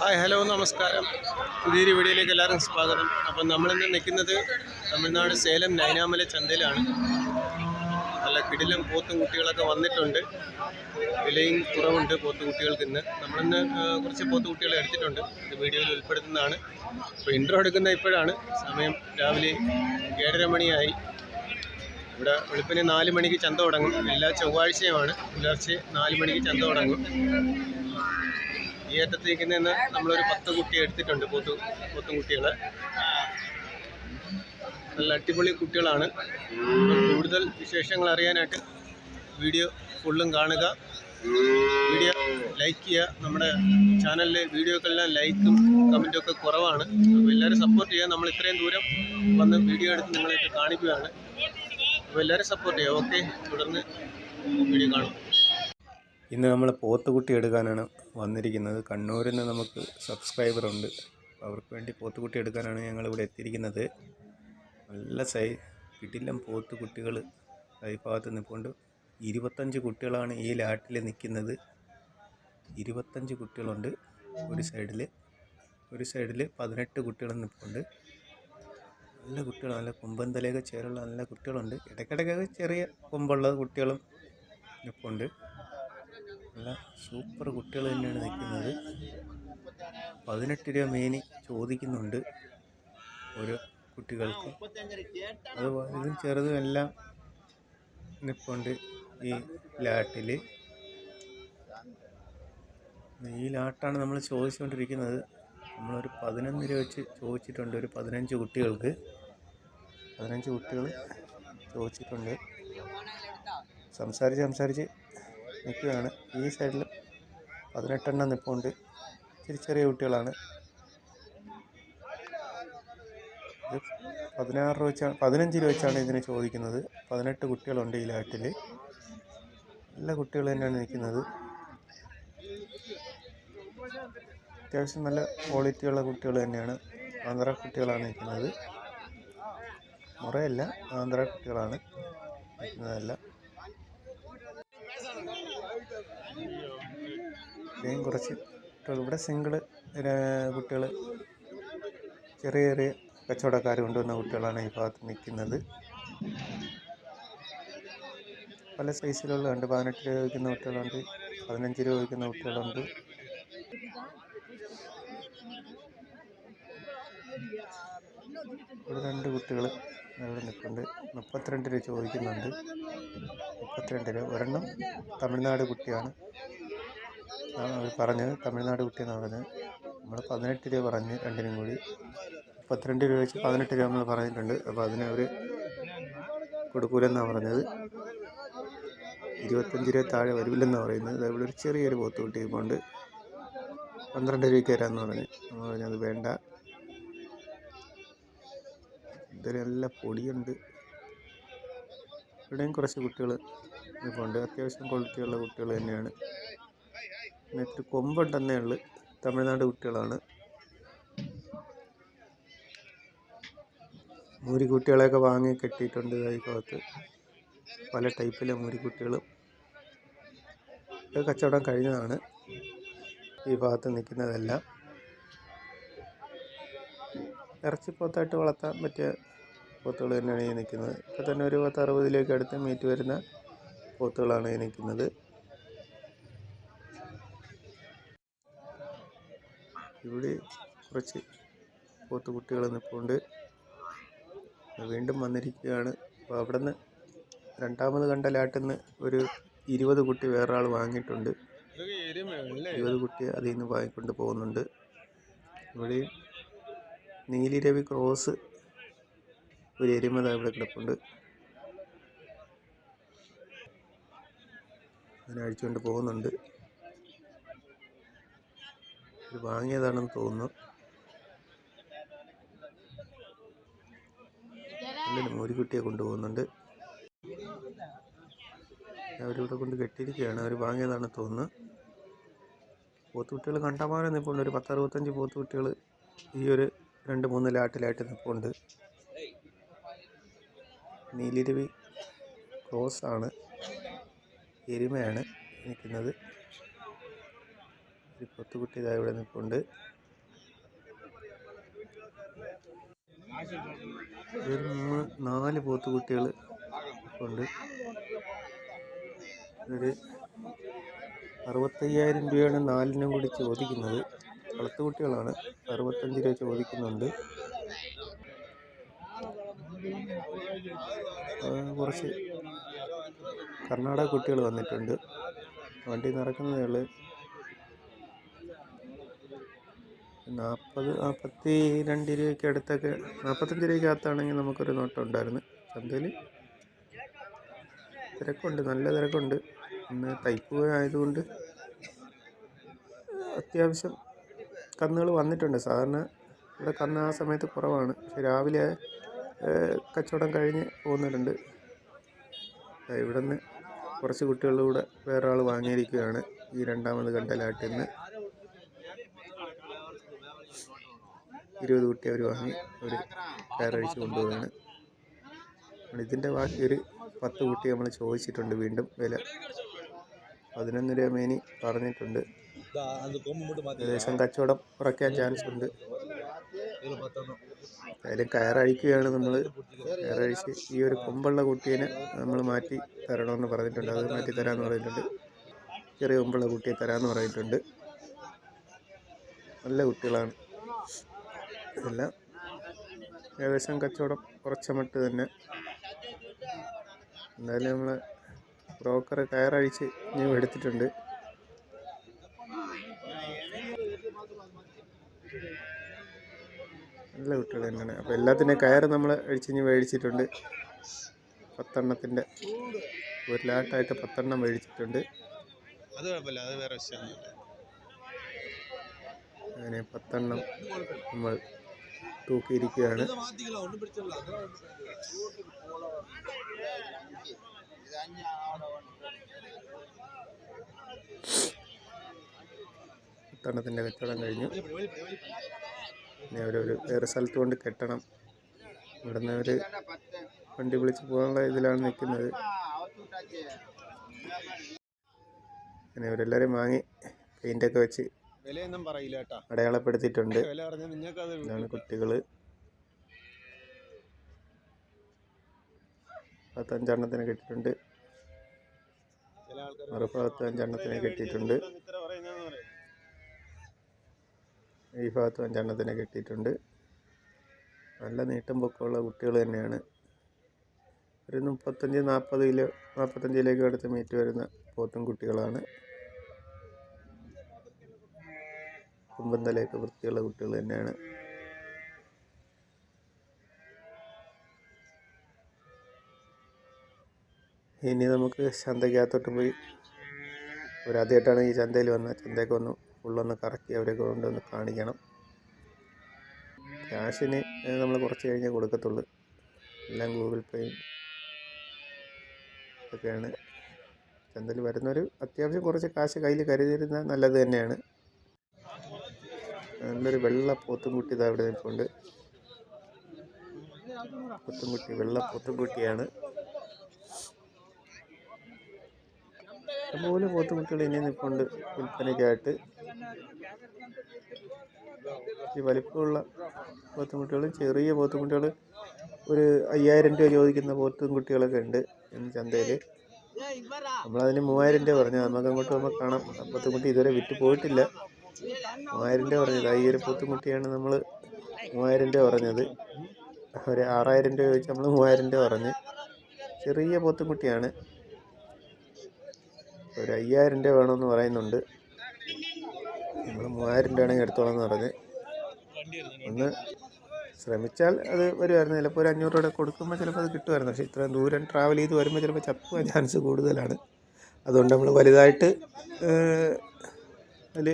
Hi hello നമസ്കാരം. പുതിയൊരു വീഡിയോയിലേക്ക് എല്ലാവർക്കും സ്വാഗതം. അപ്പം നമ്മളിന്ന് നിൽക്കുന്നത് തമിഴ്നാട് സേലം നൈനാമല ചന്തയിലാണ്. നല്ല കിടിലം പോത്തും കുട്ടികളൊക്കെ വന്നിട്ടുണ്ട്. വിലയും കുറവുണ്ട് പോത്തു കുട്ടികൾക്ക് ഇന്ന്. നമ്മളിന്ന് കുറച്ച് പോത്തു കുട്ടികളെ എടുത്തിട്ടുണ്ട്. ഇത് വീഡിയോയിൽ ഉൾപ്പെടുത്തുന്നതാണ്. അപ്പോൾ ഇൻട്രോ എടുക്കുന്ന ഇപ്പോഴാണ്. സമയം രാവിലെ ഏഴര മണിയായി. ഇവിടെ വെളുപ്പിന് നാല് മണിക്ക് ചന്ത തുടങ്ങും. എല്ലാ ചൊവ്വാഴ്ചയുമാണ്. പുലർച്ചെ നാല് മണിക്ക് ചന്ത തുടങ്ങും. ഈ അറ്റത്തേക്ക് നിന്ന് നമ്മളൊരു പത്ത് കുട്ടി എടുത്തിട്ടുണ്ട് പോത്തു പോത്തും കുട്ടികളെ. നല്ല അടിപൊളി കുട്ടികളാണ്. കൂടുതൽ വിശേഷങ്ങൾ അറിയാനായിട്ട് വീഡിയോ ഫുള്ളും കാണുക. വീഡിയോ ലൈക്ക് ചെയ്യുക. നമ്മുടെ ചാനലിലെ വീഡിയോക്കെല്ലാം ലൈക്കും കമന്റും ഒക്കെ കുറവാണ്. അപ്പോൾ എല്ലാവരും സപ്പോർട്ട് ചെയ്യുക. നമ്മൾ ഇത്രയും ദൂരം വന്ന് വീഡിയോ എടുത്ത് നിങ്ങളെയൊക്കെ കാണിക്കുകയാണ്. അപ്പോൾ എല്ലാവരും സപ്പോർട്ട് ചെയ്യുക. ഓക്കെ തുടർന്ന് വീഡിയോ കാണും. ഇന്ന് നമ്മൾ പോത്തുകുട്ടി എടുക്കാനാണ് വന്നിരിക്കുന്നത്. കണ്ണൂരിൽ നിന്ന് നമുക്ക് അപ്പോൾ അവർക്ക് വേണ്ടി പോത്തുകുട്ടി എടുക്കാനാണ് ഞങ്ങൾ ഇവിടെ എത്തിയിരിക്കുന്നത്. നല്ല സൈ കിട്ടില്ലം പോത്തുകുട്ടികൾ ഈ ഭാഗത്ത് നിൽപ്പുണ്ട് ഇരുപത്തഞ്ച് കുട്ടികളാണ് ഈ ലാട്ടിൽ നിൽക്കുന്നത് ഇരുപത്തഞ്ച് കുട്ടികളുണ്ട് ഒരു സൈഡിൽ ഒരു സൈഡിൽ പതിനെട്ട് കുട്ടികൾ നിൽപ്പുണ്ട് നല്ല കുട്ടികൾ നല്ല കൊമ്പൻ തലയൊക്കെ ചേരുള്ള നല്ല കുട്ടികളുണ്ട്. ഇടയ്ക്കിടയ്ക്കൊക്കെ ചെറിയ കൊമ്പുള്ള കുട്ടികളും നിൽപ്പുണ്ട് നല്ല സൂപ്പർ കുട്ടികൾ തന്നെയാണ് നിൽക്കുന്നത്. പതിനെട്ട് രൂപ മേനി ചോദിക്കുന്നുണ്ട് ഓരോ കുട്ടികൾക്ക്. അത് വലുതും ചെറുതും എല്ലാം നിൽപ്പുണ്ട് ഈ ലാട്ടിൽ ഈ ലാട്ടാണ് നമ്മൾ ചോദിച്ചുകൊണ്ടിരിക്കുന്നത്. നമ്മളൊരു പതിനൊന്ന് രൂപ വെച്ച് ചോദിച്ചിട്ടുണ്ട് ഒരു പതിനഞ്ച് കുട്ടികൾക്ക്. പതിനഞ്ച് കുട്ടികൾ ചോദിച്ചിട്ടുണ്ട്. സംസാരിച്ച് സംസാരിച്ച് നിൽക്കുകയാണ്. ഈ സൈഡിൽ പതിനെട്ടെണ്ണം നിൽപ്പുണ്ട് ചെറിയ ചെറിയ കുട്ടികളാണ്. പതിനാറ് രൂപ വെച്ചാണ് പതിനഞ്ച് രൂപ വെച്ചാണ് ഇതിന് ചോദിക്കുന്നത്. പതിനെട്ട് കുട്ടികളുണ്ട് ഈ ലാറ്റിൽ നല്ല കുട്ടികൾ തന്നെയാണ് നിൽക്കുന്നത്. അത്യാവശ്യം നല്ല ക്വാളിറ്റിയുള്ള കുട്ടികൾ തന്നെയാണ്. ആന്ധ്ര കുട്ടികളാണ് നിൽക്കുന്നത്. മുറയല്ല ആന്ധ്ര കുട്ടികളാണ് നിൽക്കുന്നതല്ല. ഇവിടെയും കുറച്ച് കുട്ടികൾ. ഇവിടെ സിംഗിൾ കുട്ടികൾ ചെറിയ ചെറിയ കച്ചവടക്കാർ കൊണ്ടുവന്ന കുട്ടികളാണ് ഈ ഭാഗത്ത് നിൽക്കുന്നത്. പല സൈസിലുള്ള പതിനെട്ട് രൂപ വയ്ക്കുന്ന കുട്ടികളുണ്ട് പതിനഞ്ച് രൂപ വയ്ക്കുന്ന കുട്ടികളുണ്ട്. ഇവിടെ രണ്ട് കുട്ടികൾ ഇവിടെ നിൽക്കുന്നുണ്ട് മുപ്പത്തിരണ്ട് രൂപ ചോദിക്കുന്നുണ്ട്. മുപ്പത്തിരണ്ട് രൂപ ഒരെണ്ണം തമിഴ്നാട് കുട്ടിയാണ്. അവർ പറഞ്ഞത്. തമിഴ്നാട് കുട്ടിയെന്ന് പറഞ്ഞത്. നമ്മൾ പതിനെട്ട് രൂപ പറഞ്ഞ് രണ്ടിനും കൂടി. മുപ്പത്തിരണ്ട് രൂപ വെച്ച് പതിനെട്ട് രൂപ നമ്മൾ പറഞ്ഞിട്ടുണ്ട്. അപ്പോൾ അതിന് അവർ കൊടുക്കൂലെന്നാണ് പറഞ്ഞത്. ഇരുപത്തഞ്ച് രൂപ താഴെ വരില്ലെന്നാണ് പറയുന്നത്. അതേപോലെ ഒരു ചെറിയൊരു പോത്ത് കുട്ടി കൊണ്ട് പന്ത്രണ്ട് രൂപയ്ക്ക് തരാമെന്ന് പറഞ്ഞു നമ്മൾ പറഞ്ഞത് വേണ്ട. ഇതൊരു നല്ല പൊടിയുണ്ട്. ഇവിടെയും കുറച്ച് കുട്ടികൾ നിൽപ്പുണ്ട് അത്യാവശ്യം ക്വാളിറ്റിയുള്ള കുട്ടികൾ തന്നെയാണ്. ഇത്തിരി കൊമ്പുണ്ടെന്നേ ഉള്ളു. തമിഴ്നാട് കുട്ടികളാണ്. മൂരിക്കുട്ടികളെയൊക്കെ വാങ്ങി കെട്ടിയിട്ടുണ്ട് ഭാഗത്ത്. പല ടൈപ്പിലെ മൂരിക്കുട്ടികളും ഇത് കച്ചവടം കഴിഞ്ഞതാണ്. ഈ ഭാഗത്ത് നിൽക്കുന്നതെല്ലാം. ഇറച്ചിപ്പോത്തായിട്ട് വളർത്താൻ പറ്റിയ പോത്തുകൾ തന്നെയാണ് ഈ നിൽക്കുന്നത്. ഇപ്പോൾ തന്നെ ഒരു പത്ത് അറുപതിലേക്ക് അടുത്ത് മീറ്റ് വരുന്ന പോത്തുകളാണ് ഈ നിൽക്കുന്നത്. ഇവിടെ കുറച്ച് പോത്തുകുട്ടികൾ നിൽപ്പുണ്ട്. വീണ്ടും വന്നിരിക്കുകയാണ്. അപ്പോൾ അവിടെ നിന്ന് രണ്ടാമത് കണ്ട ലാട്ടിൽ നിന്ന് ഒരു ഇരുപത് കുട്ടി വേറൊരാൾ വാങ്ങിയിട്ടുണ്ട്. ഇരുപത് കുട്ടി അതിൽ നിന്ന് വാങ്ങിക്കൊണ്ട് പോകുന്നുണ്ട്. ഇവിടെയും നീലിരവി ക്രോസ് ഒരു എരുമ ഇവിടെ കിടപ്പുണ്ട്. അതിനെ അഴിച്ചുകൊണ്ട് പോകുന്നുണ്ട്. ഇത് വാങ്ങിയതാണെന്ന് തോന്നുന്നു. ഒരു മോരിക്കുട്ടിയെ കൊണ്ടുപോകുന്നുണ്ട്. അവരിവിടെ കൊണ്ട് കെട്ടിയിരിക്കുകയാണ്. അവർ വാങ്ങിയതാണെന്ന് തോന്നുന്നു. പോത്തുകുട്ടികൾ കണ്ടമാനം നിൽപ്പുണ്ട് ഒരു പത്തറുപത്തഞ്ച് പോത്തുകുട്ടികൾ ഈ ഒരു രണ്ട് മൂന്ന് ലാട്ടിലായിട്ട് നിൽപ്പുണ്ട് നീലിരവി ക്രോസ് ആണ് എരുമയാണ് നിൽക്കുന്നത്. ഒരു പൊത്തുകുട്ടി ഇതാ ഇവിടെ നിൽപ്പുണ്ട്. ഒരു മൂന്ന് നാല് പോത്തുകുട്ടികൾ ഉണ്ട്. ഒരു അറുപത്തയ്യായിരം രൂപയാണ് നാലിനും കൂടി ചോദിക്കുന്നത്. വളർത്തുകുട്ടികളാണ് അറുപത്തഞ്ച് രൂപ ചോദിക്കുന്നുണ്ട്. കുറച്ച് കർണാടക കുട്ടികൾ വന്നിട്ടുണ്ട്. വണ്ടി നിറക്കുന്നതേ ഉള്ളൂ നാൽപ്പത് നാൽപ്പത്തി രണ്ട് രൂപയ്ക്ക് അടുത്തൊക്കെ നാൽപ്പത്തഞ്ച് രൂപയ്ക്കകത്താണെങ്കിൽ നമുക്കൊരു നോട്ടം ഉണ്ടായിരുന്നു ചന്തയിൽ തിരക്കുണ്ട് നല്ല തിരക്കുണ്ട്. ഇന്ന് തൈപ്പ് ആയതുകൊണ്ട് അത്യാവശ്യം കന്നുകൾ വന്നിട്ടുണ്ട്. സാധാരണ ഇവിടെ കന്ന് ആ സമയത്ത് കുറവാണ്. പക്ഷെ രാവിലെ കച്ചവടം കഴിഞ്ഞ് പോകുന്നവരുണ്ട്. ഇവിടെ നിന്ന് കുറച്ച് കുട്ടികളുടെ കൂടെ വേറെ ആൾ വാങ്ങിയിരിക്കുകയാണ്. ഈ രണ്ടാമത് കണ്ടലാട്ടിൽ നിന്ന് ഇരുപത് കുട്ടി അവർ വാങ്ങി അവർ കയറഴിച്ച് കൊണ്ടുപോവുകയാണ്. ഇതിന്റെ ബാക്കി ഒരു പത്ത് കുട്ടി നമ്മൾ ചോദിച്ചിട്ടുണ്ട് വീണ്ടും വില. പതിനൊന്ന് രൂപ മേനി പറഞ്ഞിട്ടുണ്ട്. ഏകദേശം കച്ചവടം കുറയ്ക്കാൻ ചാൻസ് ഉണ്ട്. അതിൽ കയറഴിക്കുകയാണ് നമ്മൾ കയറഴിച്ച് ഈ ഒരു കൊമ്പുള്ള കുട്ടീനെ നമ്മൾ മാറ്റി തരണമെന്ന് പറഞ്ഞിട്ടുണ്ട്. അത് മാറ്റി തരാമെന്ന് പറഞ്ഞിട്ടുണ്ട്. ചെറിയ കൊമ്പുള്ള കുട്ടിയെ തരാമെന്ന് പറഞ്ഞിട്ടുണ്ട്. നല്ല കുട്ടികളാണ്. ഇതെല്ലാം ഏകദേശം കച്ചവടം കുറച്ച മട്ട് തന്നെ. എന്തായാലും നമ്മൾ ബ്രോക്കർ കയറഴിച്ച് ഇനി എടുത്തിട്ടുണ്ട്. നല്ല കുട്ടികൾ തന്നെയാണ്. അപ്പോൾ എല്ലാത്തിന്റെ കയറ് നമ്മൾ അഴിച്ചിഞ്ഞ് മേടിച്ചിട്ടുണ്ട്. പത്തെണ്ണത്തിന്റെ ഒരു ലാട്ടായിട്ട് പത്തെണ്ണം മേടിച്ചിട്ടുണ്ട്. അത് കുഴപ്പമില്ല. അത് വേറെ അങ്ങനെ പത്തെണ്ണം നമ്മൾ തൂക്കിയിരിക്കുകയാണ്. പത്തെണ്ണത്തിന്റെ കച്ചവടം കഴിഞ്ഞു. ഇനി ഒരു വേറെ സ്ഥലത്ത് കൊണ്ട് കെട്ടണം. ഇവിടുന്ന് അവർ വണ്ടി വിളിച്ച് പോകാനുള്ള ഇതിലാണ് നിൽക്കുന്നത്. അങ്ങനെ ഇവരെല്ലാവരും വാങ്ങി പെയിന്റൊക്കെ വെച്ച് അടയാളപ്പെടുത്തിയിട്ടുണ്ട്. ഇതാണ് കുട്ടികൾ പത്തഞ്ചെണ്ണത്തിന് കെട്ടിയിട്ടുണ്ട്. മറുപത്തഞ്ചെണ്ണത്തിന് കിട്ടിയിട്ടുണ്ട് മറുഭാഗത്ത് അഞ്ചെണ്ണത്തിന് ഈ ഭാഗത്തും അഞ്ചെണ്ണത്തിന് കെട്ടിയിട്ടുണ്ട്. നല്ല നീട്ടം പൊക്കമുള്ള കുട്ടികൾ തന്നെയാണ്. ഒരു മുപ്പത്തഞ്ച് നാൽപ്പത് കിലോ നാൽപ്പത്തഞ്ചിലേക്ക് അടുത്ത് മീറ്റ് വരുന്ന പോത്തും കുട്ടികളാണ്. കുമ്പന്തലയൊക്കെ വൃത്തിയുള്ള കുട്ടികൾ തന്നെയാണ്. ഇനി നമുക്ക് ചന്തയ്ക്കകത്തോട്ട് പോയി. ഒരാദ്യമായിട്ടാണ് ഈ ചന്തയിൽ വന്ന ചന്തയൊക്കെ ഒന്ന് ഫുള്ളൊന്ന് കറക്കി അവരൊക്കെ കൊണ്ടൊന്ന് കാണിക്കണം. ക്യാഷിന് നമ്മൾ കുറച്ച് കഴിഞ്ഞേ കൊടുക്കത്തുള്ളൂ. എല്ലാം ഗൂഗിൾ പേയും ഒക്കെയാണ് ചന്തയിൽ വരുന്നൊരു അത്യാവശ്യം കുറച്ച് കാശ് കയ്യിൽ കരുതിരുന്ന നല്ലത് തന്നെയാണ്. നല്ലൊരു വെള്ള പോത്തുംകുട്ടി ഇതാ ഇവിടെ നിൽപ്പുണ്ട്. പോത്തുംകുട്ടി വെള്ള പോത്തുംകുട്ടിയാണ് പോത്തും പോത്തുകുട്ടികൾ ഇനി നിൽപ്പുണ്ട് വിൽപ്പനയ്ക്കായിട്ട്. ഈ വലിപ്പമുള്ള പോത്തുംകുട്ടികൾ ചെറിയ പോത്തുംകുട്ടികൾ ഒരു അയ്യായിരം രൂപ ചോദിക്കുന്ന പോത്തുംകുട്ടികളൊക്കെ ഉണ്ട് ചന്തയിൽ നമ്മളതിന് മൂവായിരം രൂപ പറഞ്ഞു. നമുക്ക് അങ്ങോട്ട് പോകുമ്പോൾ കാണാം. പോത്തുംകുട്ടി ഇതുവരെ വിറ്റ് പോയിട്ടില്ല. മൂവായിരം രൂപ പറഞ്ഞത്. ഈ ഒരു പോത്തുംകുട്ടിയാണ് നമ്മൾ മൂവായിരം രൂപ പറഞ്ഞത്. ഒരു ആറായിരം രൂപ ചോദിച്ച് നമ്മൾ മൂവായിരം രൂപ പറഞ്ഞ്. ചെറിയ പോത്തുംകുട്ടിയാണ് ഒരു അയ്യായിരം രൂപ വേണമെന്ന് പറയുന്നുണ്ട്. നമ്മൾ മൂവായിരം രൂപയാണെങ്കിൽ എടുത്തോളാം എന്ന് പറഞ്ഞ്. ഒന്ന് ശ്രമിച്ചാൽ അത് വരുമായിരുന്നു ചിലപ്പോൾ ഒരു അഞ്ഞൂറ് രൂപ കൊടുക്കുമ്പോൾ ചിലപ്പോൾ അത് കിട്ടുമായിരുന്നു പക്ഷേ ഇത്രയും ദൂരം ട്രാവൽ ചെയ്ത് വരുമ്പോൾ ചിലപ്പോൾ ചപ്പുവാൻ ചാൻസ് കൂടുതലാണ്. അതുകൊണ്ട് നമ്മൾ വലുതായിട്ട് അതിൽ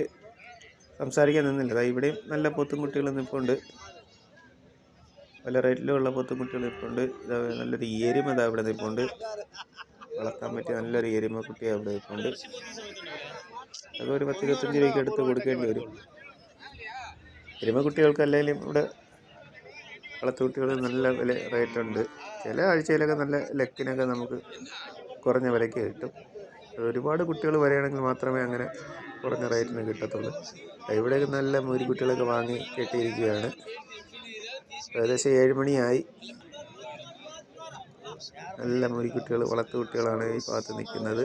സംസാരിക്കാൻ നിന്നില്ല. അതായത് ഇവിടെയും നല്ല പൊത്തും കുട്ടികൾ ഉണ്ട്. പല റേറ്റിലുള്ള പൊത്തും കുട്ടികൾ ഉണ്ട്. ഇതാ നല്ലൊരു ഏരിമ ഇതാ ഇവിടെ നിൽപ്പുണ്ട് വളർത്താൻ പറ്റിയ നല്ലൊരു ഏരിമ കുട്ടിയാണ് ഇവിടെ നിൽപ്പുണ്ട് ഒരു പത്ത് ഇരുപത്തഞ്ച് രൂപയ്ക്ക് എടുത്ത് കൊടുക്കേണ്ടി വരും. എരുമ കുട്ടികൾക്ക് അല്ലെങ്കിലും ഇവിടെ വളർത്തുകുട്ടികൾ നല്ല വില റേറ്റ് ഉണ്ട് ചില ആഴ്ചയിലൊക്കെ നല്ല ലക്കിനൊക്കെ നമുക്ക് കുറഞ്ഞ വിലയ്ക്ക് കിട്ടും. ഒരുപാട് കുട്ടികൾ വരികയാണെങ്കിൽ മാത്രമേ അങ്ങനെ കുറഞ്ഞ റേറ്റിന് കിട്ടത്തുള്ളൂ. ഇവിടെയൊക്കെ നല്ല മൂരിക്കുട്ടികളൊക്കെ വാങ്ങി കെട്ടിയിരിക്കുകയാണ്. ഏകദേശം ഏഴ് മണിയായി. നല്ല മുരിക്കുട്ടികൾ വളർത്തു കുട്ടികളാണ് ഈ ഭാഗത്ത് നിൽക്കുന്നത്.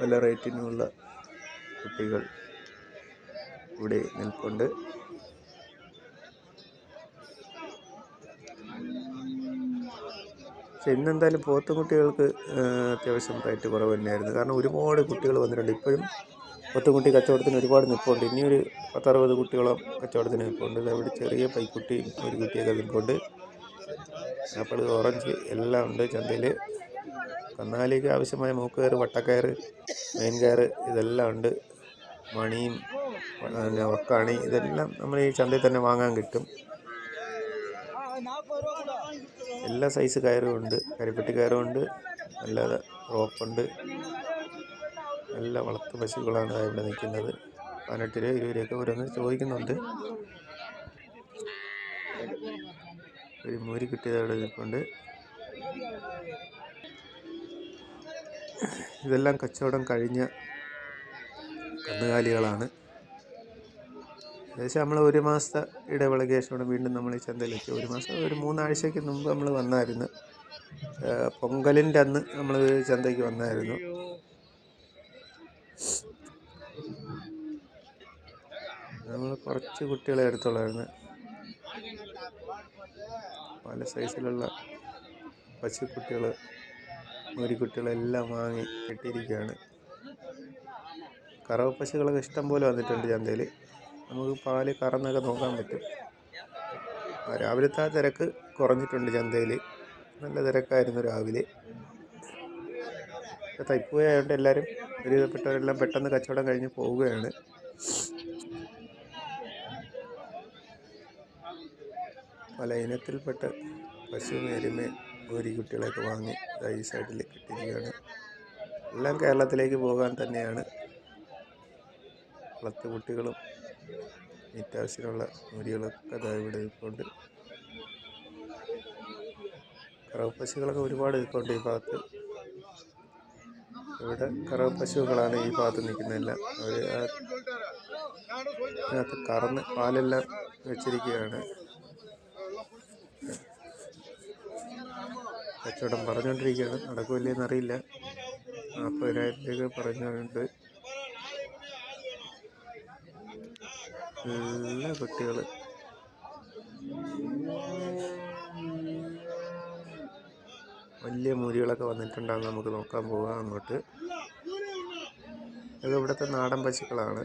നല്ല റേറ്റിനുമുള്ള കുട്ടികൾ ഇവിടെ നിൽപ്പുണ്ട്. പക്ഷെ ഇന്നെന്തായാലും പോത്തുകുട്ടികൾക്ക് അത്യാവശ്യം റേറ്റ് കുറവ് തന്നെയായിരുന്നു. കാരണം ഒരുപാട് കുട്ടികൾ വന്നിട്ടുണ്ട്. ഇപ്പോഴും പോത്തുകുട്ടി കച്ചവടത്തിന് ഒരുപാട് നിൽപ്പുണ്ട്. ഇനിയൊരു പത്തറുപത് കുട്ടികളും കച്ചവടത്തിന് നിൽപ്പുണ്ട്. അവിടെ ചെറിയ പൈക്കുട്ടിയും ഒരു കുട്ടിയൊക്കെ നിൽപ്പുണ്ട്. ആപ്പിൾ ഓറഞ്ച് എല്ലാം ഉണ്ട് ചന്തയിൽ കന്നാലിക്ക് ആവശ്യമായ മൂക്കുകയർ വട്ടക്കയർ മെയിൻ കയർ ഇതെല്ലാം ഉണ്ട്. മണിയും പിന്നെ വക്കാണി ഇതെല്ലാം നമ്മൾ ഈ ചന്തയിൽ തന്നെ വാങ്ങാൻ കിട്ടും. എല്ലാ സൈസ് കയറും ഉണ്ട്. കരിപ്പെട്ടി കയറും ഉണ്ട്. നല്ല റോപ്പുണ്ട് നല്ല വളർത്തു പശുക്കളാണ് ഇവിടെ നിൽക്കുന്നത്. പതിനെട്ട് രൂപ ഇരുപത് രൂപയൊക്കെ ഓരോന്ന് ചോദിക്കുന്നുണ്ട്. ഒരു മൂരി കിട്ടിയതവിടെ നിൽപ്പുണ്ട് ഇതെല്ലാം കച്ചവടം കഴിഞ്ഞ കന്നുകാലികളാണ്. ഏകദേശം നമ്മൾ ഒരു മാസത്തെ ഇടവേളയ്ക്ക് ശേഷമാണ് വീണ്ടും നമ്മൾ ഈ ചന്തയിലെത്തി ഒരു മാസം ഒരു മൂന്നാഴ്ചയ്ക്ക് മുമ്പ് നമ്മൾ വന്നായിരുന്നു. പൊങ്കലിന്റെ അന്ന് നമ്മൾ ചന്തയ്ക്ക് വന്നായിരുന്നു. നമ്മൾ കുറച്ച് കുട്ടികളെ എടുത്തോളായിരുന്നു പല സൈസിലുള്ള പശുക്കുട്ടികൾ മുരിക്കുട്ടികളെല്ലാം വാങ്ങി കെട്ടിയിരിക്കുകയാണ്. കറവ പശുക്കളൊക്കെ ഇഷ്ടം പോലെ വന്നിട്ടുണ്ട് ചന്തയിൽ നമുക്ക് പാൽ കറന്നൊക്കെ നോക്കാൻ പറ്റും. രാവിലത്തെ ആ തിരക്ക് കുറഞ്ഞിട്ടുണ്ട് ചന്തയിൽ നല്ല തിരക്കായിരുന്നു രാവിലെ. ഇപ്പോൾ തൈപ്പൂയ ആയതുകൊണ്ട് എല്ലാവരും ഒരുവിധപ്പെട്ടവരെല്ലാം പെട്ടെന്ന് കച്ചവടം കഴിഞ്ഞ് പോവുകയാണ്. പല ഇനത്തിൽപ്പെട്ട പശു എരുമ കുട്ടികളെയൊക്കെ വാങ്ങി ഈ സൈഡിൽ കിട്ടിയിരിക്കുകയാണ്. എല്ലാം കേരളത്തിലേക്ക് പോകാൻ തന്നെയാണ്. വളർത്തു കുട്ടികളും നിത്യാവശ്യമുള്ള മുരികളൊക്കെ ഇവിടെ നിൽപ്പുണ്ട് കറവ് പശുക്കളൊക്കെ ഒരുപാട് നിൽപ്പുണ്ട് ഈ ഭാഗത്ത്. ഇവിടെ കറവ് പശുക്കളാണ് ഈ ഭാഗത്ത് നിൽക്കുന്നതെല്ലാം. അവർ അതിനകത്ത് കറന്ന് പാലെല്ലാം വെച്ചിരിക്കുകയാണ്. കച്ചവടം പറഞ്ഞുകൊണ്ടിരിക്കുകയാണ് നടക്കില്ലെന്ന് അറിയില്ല. നാൽപ്പതിനായിരം രൂപ പറഞ്ഞുകൊണ്ട് നല്ല കുട്ടികൾ വലിയ മുരികളൊക്കെ വന്നിട്ടുണ്ടാകും നമുക്ക് നോക്കാൻ പോകാം അങ്ങോട്ട്. ഇത് ഇവിടുത്തെ നാടൻ പശുക്കളാണ്.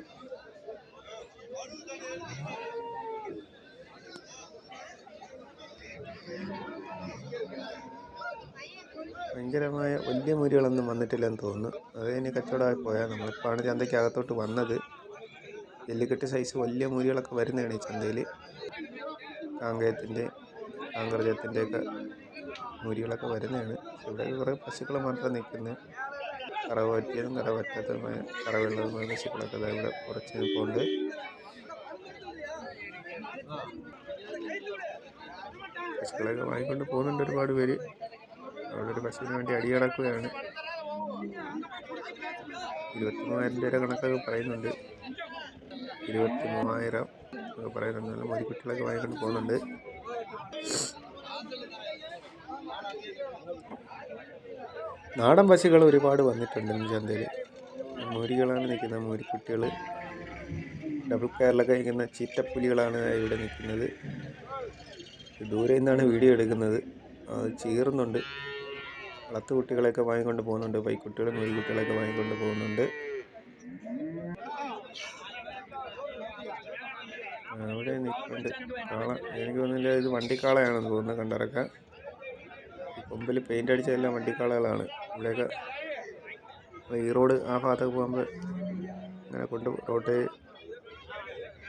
ഭയങ്കരമായ വലിയ മുരികളൊന്നും വന്നിട്ടില്ലെന്ന് തോന്നുന്നു. അത് ഇനി കച്ചവടമായി പോയാൽ നമ്മളിപ്പോഴാണ് ചന്തയ്ക്ക് അകത്തോട്ട് വന്നത്. ജല്ലിക്കെട്ട് സൈസ് വലിയ മുരികളൊക്കെ വരുന്നതാണ് ഈ ചന്തയിൽ കാങ്കയത്തിന്റെ കാങ്കർജത്തിന്റെയൊക്കെ മുരികളൊക്കെ വരുന്നതാണ്. ഇവിടെ കുറേ പശുക്കൾ മാത്രം നിൽക്കുന്നത് കറവ പറ്റിയതും കറവ പറ്റാത്തതുമായ കറവുള്ളതുമായ പശുക്കളൊക്കെ ഇവിടെ കുറച്ച് നിൽപ്പുണ്ട്. പശുക്കളൊക്കെ വാങ്ങിക്കൊണ്ട് പോകുന്നുണ്ട് ഒരുപാട് പേര്. അവിടെ ഒരു പശുവിന് വേണ്ടി അടി കിടക്കുകയാണ്. ഇരുപത്തി മൂവായിരം രൂപ കണക്കൊക്കെ പറയുന്നുണ്ട്. ഇരുപത്തി മൂവായിരം പറയുന്നുണ്ട്. നല്ല കുട്ടികളൊക്കെ വാങ്ങിക്കൊണ്ട് പോകുന്നുണ്ട്. നാടൻ പശുക്കൾ ഒരുപാട് വന്നിട്ടുണ്ട് ചന്തയിൽ മൂരികളാണ് നിൽക്കുന്നത് മൂരിക്കുട്ടികൾ ഡബിൾ കയറിലൊക്കെ നിൽക്കുന്ന ചീറ്റപ്പുലികളാണ് ഇവിടെ നിൽക്കുന്നത്. ദൂരെ നിന്നാണ് വീഡിയോ എടുക്കുന്നത്. അത് ചീറുന്നുണ്ട്. വളർത്തു കുട്ടികളെയൊക്കെ വാങ്ങിക്കൊണ്ട് പോകുന്നുണ്ട്. പൈക്കുട്ടികളും കുട്ടികളെയൊക്കെ വാങ്ങിക്കൊണ്ട് പോകുന്നുണ്ട്. അവിടെ നിൽക്കുന്നുണ്ട് കാള എനിക്ക് തോന്നുന്നില്ല ഇത് വണ്ടിക്കാളയാണെന്ന് തോന്നുന്നത് കണ്ടിറക്കാൻ. കൊമ്പിൽ പെയിന്റ് അടിച്ചതെല്ലാം വണ്ടിക്കാളകളാണ്. ഇവിടെയൊക്കെ റോഡ് ആ ഭാഗത്തൊക്കെ പോകുമ്പോൾ ഇങ്ങനെ കൊണ്ട് റോഡ്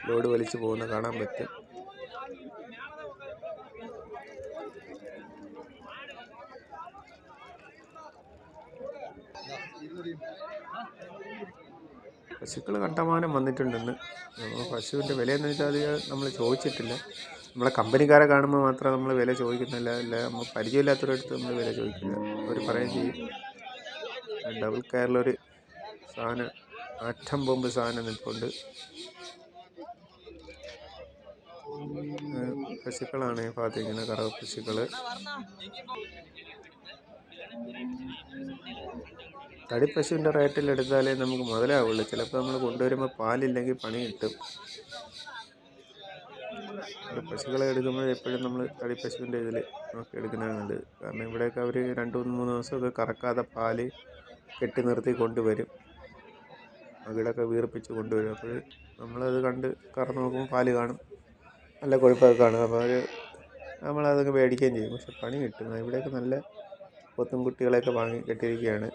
ലോഡ് വലിച്ചു പോകുന്ന കാണാൻ പറ്റും. പശുക്കൾ കണ്ടമാനം വന്നിട്ടുണ്ടെന്ന് നമ്മൾ പശുവിന്റെ വില എന്ന് വെച്ചാൽ നമ്മൾ ചോദിച്ചിട്ടില്ല. നമ്മളെ കമ്പനിക്കാരെ കാണുമ്പോൾ മാത്രം നമ്മൾ വില ചോദിക്കുന്നില്ല. അല്ല നമ്മൾ പരിചയമില്ലാത്തവരടുത്ത് നമ്മൾ വില ചോദിക്കില്ല അവർ പറയുകയും ചെയ്യും. ഡബിൾ കയറിലൊരു സാധനം ആറ്റം ബോംബ് സാധനം നിൽപ്പുണ്ട്. പശുക്കളാണ് ഈ ഇങ്ങനെ കറവ പശുക്കൾ തടിപ്പശുവിന്റെ റേറ്റിൽ എടുത്താലേ നമുക്ക് മുതലാവുള്ളൂ. ചിലപ്പോൾ നമ്മൾ കൊണ്ടുവരുമ്പോൾ പാലില്ലെങ്കിൽ പണി കിട്ടും. പശുക്കളെ എടുക്കുമ്പോൾ എപ്പോഴും നമ്മൾ തടിപ്പശുവിന്റെ ഇതിൽ നോക്കി എടുക്കുന്നതാണ് നല്ലത്. കാരണം ഇവിടെയൊക്കെ അവർ രണ്ട് മൂന്ന് മൂന്ന് ദിവസമൊക്കെ കറക്കാതെ പാൽ കെട്ടി നിർത്തി കൊണ്ടുവരും. മകിടൊക്കെ വീർപ്പിച്ച് കൊണ്ടുവരും. അപ്പോൾ നമ്മളത് കണ്ട് കറന്ന് നോക്കുമ്പോൾ പാൽ കാണും. നല്ല കൊഴുപ്പൊക്കെ കാണും. അപ്പോൾ അവർ നമ്മളതൊക്കെ മേടിക്കുകയും ചെയ്യും. പക്ഷെ പണി കിട്ടും. ഇവിടെയൊക്കെ നല്ല പൊത്തും കുട്ടികളെയൊക്കെ വാങ്ങി കെട്ടിയിരിക്കുകയാണ്.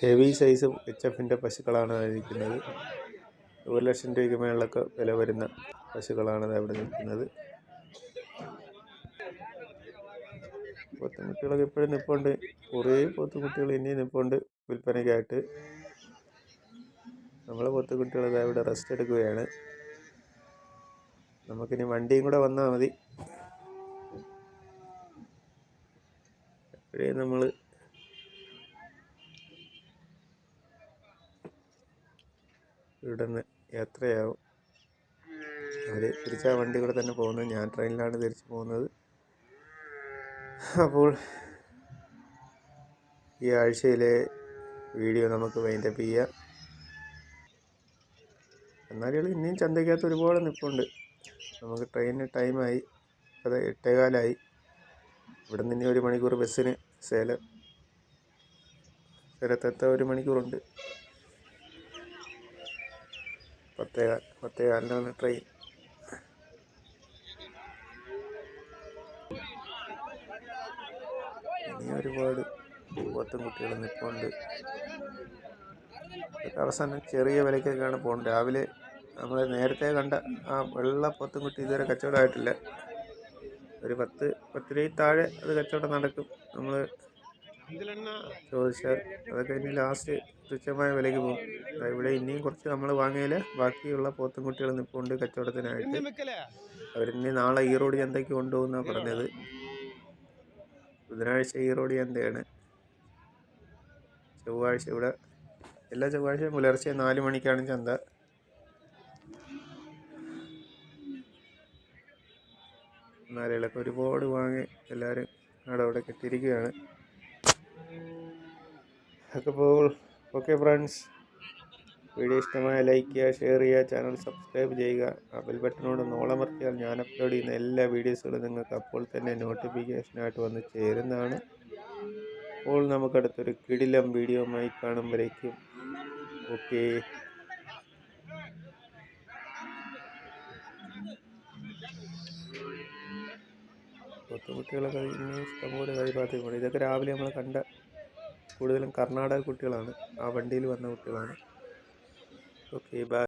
ഹെവി സൈസ് എച്ച് എഫിന്റെ പശുക്കളാണ് ഇരിക്കുന്നത് ഒരു ലക്ഷം രൂപയ്ക്ക് മേളിലൊക്കെ വില വരുന്ന പശുക്കളാണ് അവിടെ നിൽക്കുന്നത്. പോത്തുകുട്ടികളൊക്കെ ഇപ്പോഴും നിൽപ്പുണ്ട് കുറേ പോത്തുകുട്ടികൾ ഇനിയും നിൽപ്പുണ്ട് വിൽപ്പനയ്ക്കായിട്ട്. നമ്മളെ പോത്തുകുട്ടികൾ ഇതാ ഇവിടെ റെസ്റ്റ് എടുക്കുകയാണ്. നമുക്കിനി വണ്ടിയും കൂടെ വന്നാൽ മതി എപ്പോഴേ നമ്മൾ ഇവിടെ നിന്ന് യാത്രയാവും അവർ ആ വണ്ടി കൂടെ തന്നെ പോകുന്നത്. ഞാൻ ട്രെയിനിലാണ് തിരിച്ച് പോകുന്നത്. അപ്പോൾ ഈ ആഴ്ചയിലെ വീഡിയോ നമുക്ക് വൈൻഡപ്പ് ചെയ്യാം. എന്നാലും ഇനിയും ചന്തയ്ക്കകത്ത് ഒരുപാട് നിൽപ്പുണ്ട് നമുക്ക് ട്രെയിനിന് ടൈമായി അത് എട്ടേകാലായി. ഇവിടെ നിന്ന് ഒരു മണിക്കൂർ ബസ്സിന് സേലം. സേലത്തെത്ത ഒരു മണിക്കൂറുണ്ട്. പത്തേകാൽ പത്തേകാലിനാണ് ട്രെയിൻ ഇനി ഒരുപാട് പോത്തും കുട്ടികൾ നിൽപ്പുണ്ട് അവസാനം ചെറിയ വിലക്കൊക്കെയാണ് പോകുന്നത്. രാവിലെ നമ്മൾ നേരത്തെ കണ്ട ആ വെള്ള പോത്തും കുട്ടി ഇതുവരെ കച്ചവടമായിട്ടില്ല ഒരു പത്ത് പത്ത് രൂപ താഴെ അത് കച്ചവടം നടക്കും. നമ്മൾ ചോദിച്ചാൽ അതൊക്കെ ഇനി ലാസ്റ്റ് തുച്ഛമായ വിലയ്ക്ക് പോകും. ഇവിടെ ഇനിയും കുറച്ച് നമ്മൾ വാങ്ങിയാൽ ബാക്കിയുള്ള പോത്തും കുട്ടികൾ നിൽപ്പുണ്ട് കച്ചവടത്തിനായിട്ട്. അവരിനി നാളെ ഈ ഈറോഡ് ചന്തയ്ക്ക് കൊണ്ടുപോകുന്ന പറഞ്ഞത്. ബുധനാഴ്ച ഈറോഡ് ചന്തയാണ്. ചൊവ്വാഴ്ച ഇവിടെ എല്ലാ ചൊവ്വാഴ്ചയും പുലർച്ചെ നാല് മണിക്കാണ് ചന്ത. നാലുകളൊക്കെ ഒരുപാട് വാങ്ങി എല്ലാവരും അവിടെ അവിടെ കെട്ടിയിരിക്കുകയാണ്. ഓക്കെ ഫ്രണ്ട്സ് വീഡിയോ ഇഷ്ടമായ ലൈക്ക് ചെയ്യുക ഷെയർ ചെയ്യുക ചാനൽ സബ്സ്ക്രൈബ് ചെയ്യുക. ആ ബെൽ ബട്ടനോട് നോളമർത്തിയാൽ ഞാൻ അപ്ലോഡ് ചെയ്യുന്ന എല്ലാ വീഡിയോസുകളും നിങ്ങൾക്ക് അപ്പോൾ തന്നെ നോട്ടിഫിക്കേഷനായിട്ട് വന്ന് ചേരുന്നതാണ്. അപ്പോൾ നമുക്കടുത്തൊരു കിടിലം വീഡിയോയുമായി കാണുമ്പോഴേക്കും. ഓക്കെ കുട്ടികളൊക്കെ ഇനി ഇഷ്ടംപോലെ കഴിപാത്തിട്ടുണ്ട് ഇതൊക്കെ രാവിലെ നമ്മൾ കണ്ട കൂടുതലും കർണാടക കുട്ടികളാണ്. ആ വണ്ടിയിൽ വന്ന കുട്ടികളാണ്. Okay bye